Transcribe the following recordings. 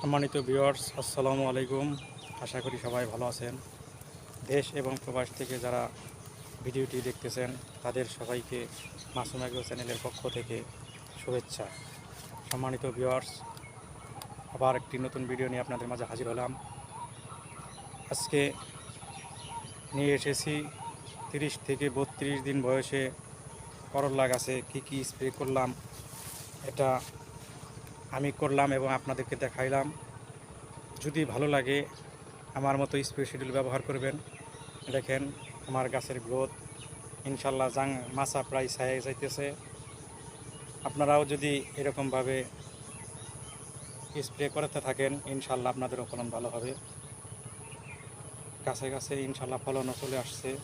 সম্মানিত ভিউয়ার্স, আসসালামু আলাইকুম। আশা করি সবাই ভালো আছেন। দেশ এবং প্রবাস থেকে যারা ভিডিওটি দেখতেছেন, তাদের সবাইকে মাসুম এগ্রো চ্যানেলের পক্ষ থেকে শুভেচ্ছা। সম্মানিত ভিউয়ার্স, আবার একটি নতুন ভিডিও নিয়ে আপনাদের মাঝে হাজির হলাম। আজকে নিয়ে এসেছি তিরিশ থেকে বত্রিশ দিন বয়সে করল্লা গাছে কী কী স্প্রে করলাম, এটা আমি করলাম এবং আপনাদেরকে দেখাইলাম। যদি ভালো লাগে, আমার মতো স্প্রে শিডিউল ব্যবহার করবেন। দেখেন, আমার গাছের গ্রোথ ইনশাল্লাহ জাং, মাছা প্রায় ছায় যাইতেছে। আপনারাও যদি এরকমভাবে স্প্রে করতে থাকেন, ইনশাল্লাহ আপনাদেরও ফলন ভালো হবে। গাছে গাছে ইনশাল্লাহ ফলনও চলে আসছে।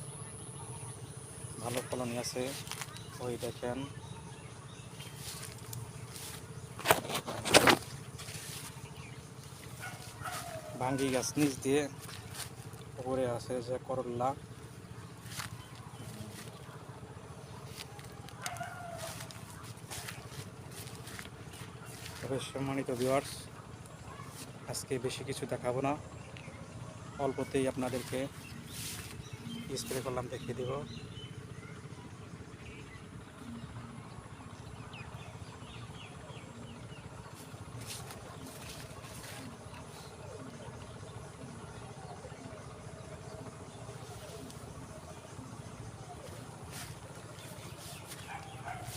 ভালো ফলনই আছে। ওই দেখেন। ভাঙ্গি গাছ নিচ দিয়ে উপরে আছে যে করল্লা তবে সম্মানিত ভিউয়ার্স আজকে বেশি কিছু দেখাবো না। অল্পতেই আপনাদেরকে স্প্রে করলাম, দেখিয়ে দেব।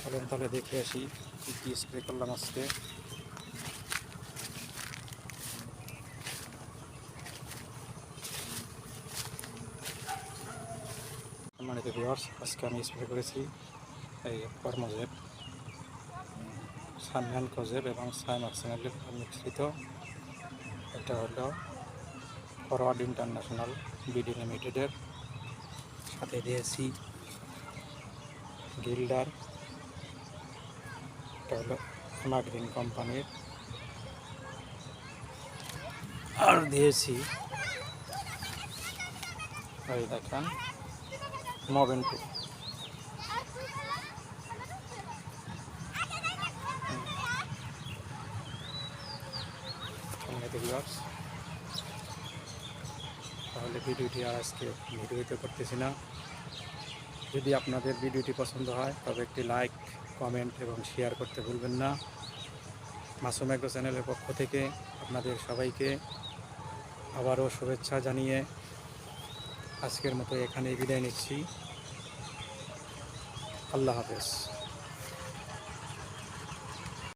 চলেন তাহলে দেখে আসি কী কী স্প্রে করলাম আজকে। সম্মানিত ভিউয়ার্স আজকে আমি স্প্রে করেছি এই কর্মজেব সানম্যান কজেব এবং সাইমাক্সিনালের মিশ্রিত। এটা হলো ফরওয়ার্ড ইন্টারন্যাশনাল বিডি লিমিটেডের। সাথে দিয়েছি গিল্ডার এটা হলো মার্কেটিং কোম্পানির আর দিয়েছি। এই দেখেন নবেন টু তাহলে ভিডিওটি আর আজকে ভিডিওতে করতেছি না। যদি আপনাদের ভিডিওটি পছন্দ হয় তবে একটি লাইক কমেন্ট এবং শেয়ার করতে ভুলবেন না। মাসুম এগ্রো চ্যানেলের পক্ষ থেকে আপনাদের সবাইকে আবারও শুভেচ্ছা জানিয়ে আজকের মতো এখানে বিদায় নিচ্ছি। আল্লাহ হাফেজ।